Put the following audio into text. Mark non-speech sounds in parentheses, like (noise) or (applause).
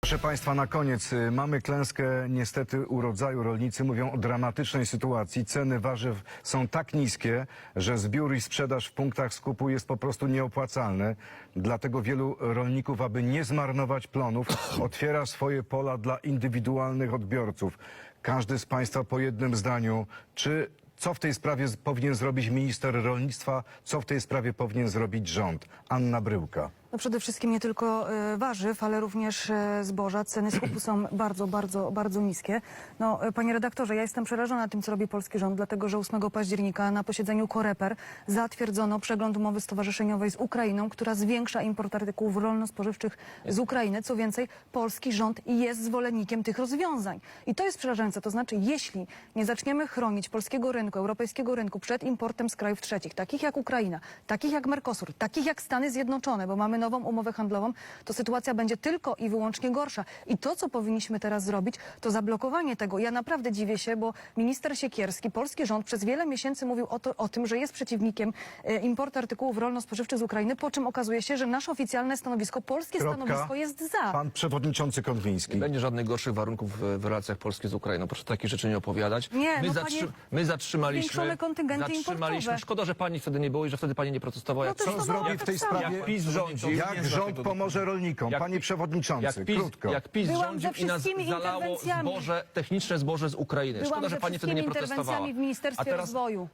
Proszę Państwa, na koniec y, mamy klęskę niestety urodzaju. Rolnicy mówią o dramatycznej sytuacji. Ceny warzyw są tak niskie, że zbiór i sprzedaż w punktach skupu jest po prostu nieopłacalny. Dlatego wielu rolników, aby nie zmarnować plonów, (coughs) otwiera swoje pola dla indywidualnych odbiorców. Każdy z Państwa po jednym zdaniu, czy co w tej sprawie powinien zrobić minister rolnictwa, co w tej sprawie powinien zrobić rząd? Anna Bryłka. No przede wszystkim nie tylko e, warzyw, ale również e, zboża. Ceny skupu są (clears throat) bardzo, bardzo, bardzo niskie. No, e, panie redaktorze, ja jestem przerażona tym, co robi polski rząd, dlatego że 8 października na posiedzeniu Koreper zatwierdzono przegląd umowy stowarzyszeniowej z Ukrainą, która zwiększa import artykułów rolno-spożywczych z Ukrainy. Co więcej, polski rząd jest zwolennikiem tych rozwiązań. I to jest przerażające. To znaczy, jeśli nie zaczniemy chronić polskiego rynku, europejskiego rynku przed importem z krajów trzecich, takich jak Ukraina, takich jak Mercosur, takich jak Stany Zjednoczone, bo mamy nową umowę handlową, to sytuacja będzie tylko i wyłącznie gorsza. I to, co powinniśmy teraz zrobić, to zablokowanie tego. Ja naprawdę dziwię się, bo minister Siekierski, polski rząd przez wiele miesięcy mówił o, to, o tym, że jest przeciwnikiem e, importu artykułów rolno-spożywczych z Ukrainy, po czym okazuje się, że nasze oficjalne stanowisko, polskie Kropka. stanowisko jest za. Pan przewodniczący Konwiński. Nie będzie żadnych gorszych warunków w, w relacjach Polski z Ukrainą. Proszę takich rzeczy nie opowiadać. Nie, my, no panie- my zatrzymaliśmy. Kontyngenty zatrzymaliśmy. importowe. Szkoda, że pani wtedy nie było i że wtedy pani nie protestowała. No jak to Co jest zrobi w tej tak samo. sprawie? Jak PiS rządził. Jak nie rząd pomoże rolnikom? Jak Panie przewodniczący, jak PiS, krótko. jak PiS Byłam rządził ze i nas wszystkimi zalało interwencjami. zboże, techniczne zboże z Ukrainy. Byłam Szkoda, że ze pani wtedy nie wszystkimi protestowała. interwencjami w Ministerstwie A teraz Rozwoju.